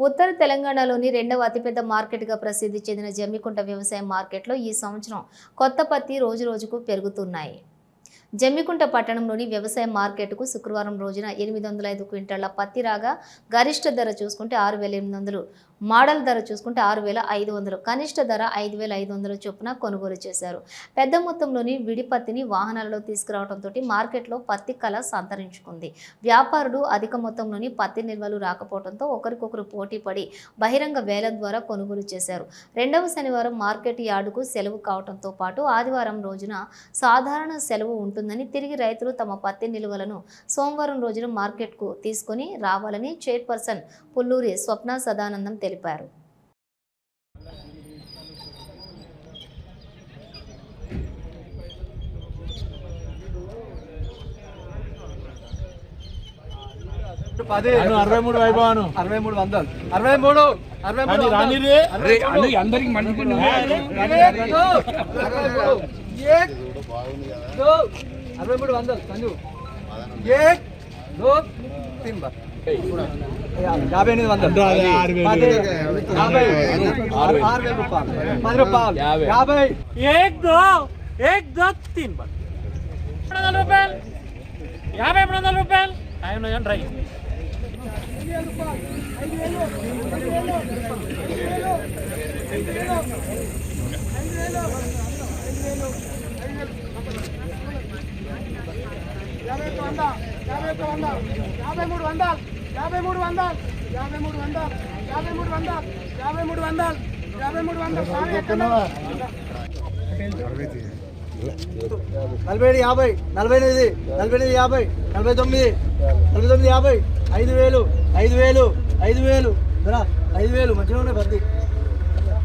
ఉత్తర తెలంగాణలోని రెండవ అతిపెద్ద మార్కెట్గా ప్రసిద్ధి చెందిన జమ్మికుంట వ్యవసాయ మార్కెట్లో ఈ సంవత్సరం కొత్త పత్తి రోజు రోజుకు పెరుగుతున్నాయి. జమ్మికుంట పట్టణంలోని వ్యవసాయ మార్కెట్కు శుక్రవారం రోజున ఎనిమిది వందల ఐదు క్వింటాళ్ళ పత్తి రాగా గరిష్ట ధర చూసుకుంటే ఆరు వేల ఎనిమిది వందలు మోడల్ ధర చూసుకుంటే ఆరు వేల ఐదు వందలు కనిష్ట ధర ఐదు వేల ఐదు వందల చొప్పున కొనుగోలు చేశారు. పెద్ద మొత్తంలోని విడి పత్తిని వాహనాలలో తీసుకురావడంతో మార్కెట్లో పత్తి కళ సంతరించుకుంది. వ్యాపారులు అధిక మొత్తంలోని పత్తి నిల్వలు రాకపోవడంతో ఒకరికొకరు పోటీ పడి బహిరంగ వేలం ద్వారా కొనుగోలు చేశారు. రెండవ శనివారం మార్కెట్ యార్డుకు సెలవు కావడంతో పాటు ఆదివారం రోజున సాధారణ సెలవు ఉంటుందని తిరిగి రైతులు తమ పత్తి నిల్వలను సోమవారం రోజున మార్కెట్కు తీసుకొని రావాలని చైర్పర్సన్ పుల్లూరి స్వప్న సదానందం తెలిపారు. పది. అరవై మూడు వైభవాను అరవై మూడు వందలు. అరవై అరవై. అందరికి మంచిగా ఏక్, దో, అరవై మూడు. ఏక్, దో, అరవై మూడు వందలు సంజు ఏక్, దో, తిన్ బార్. యాభై ఎనిమిది వందలు అంతా అదే ఆరు వేలు. పది, యాభై ఆరు ఆరు వేల రూపాయలు పది రూపాయలు యాభై. యాభై एक दो एक दो तीन बार మూడు వందల రూపాయలు యాభై మూడు వందల రూపాయలు ఐదు వందల డ్రై యాభై మూడు వందలు యాభై మూడు వందలు యాభై మూడు వందలు యాభై మూడు వందలు యాభై మూడు వందలు యాభై మూడు వందలు. సారీ ఎక్కడ నలభై ఏడు యాభై నలభై ఎనిమిది నలభై ఎనిమిది యాభై నలభై తొమ్మిది నలభై తొమ్మిది యాభై ఐదు వేలు ఐదు వేలు ఐదు వేలు ఐదు వేలు మంచిగా ఉన్నాయి పత్తి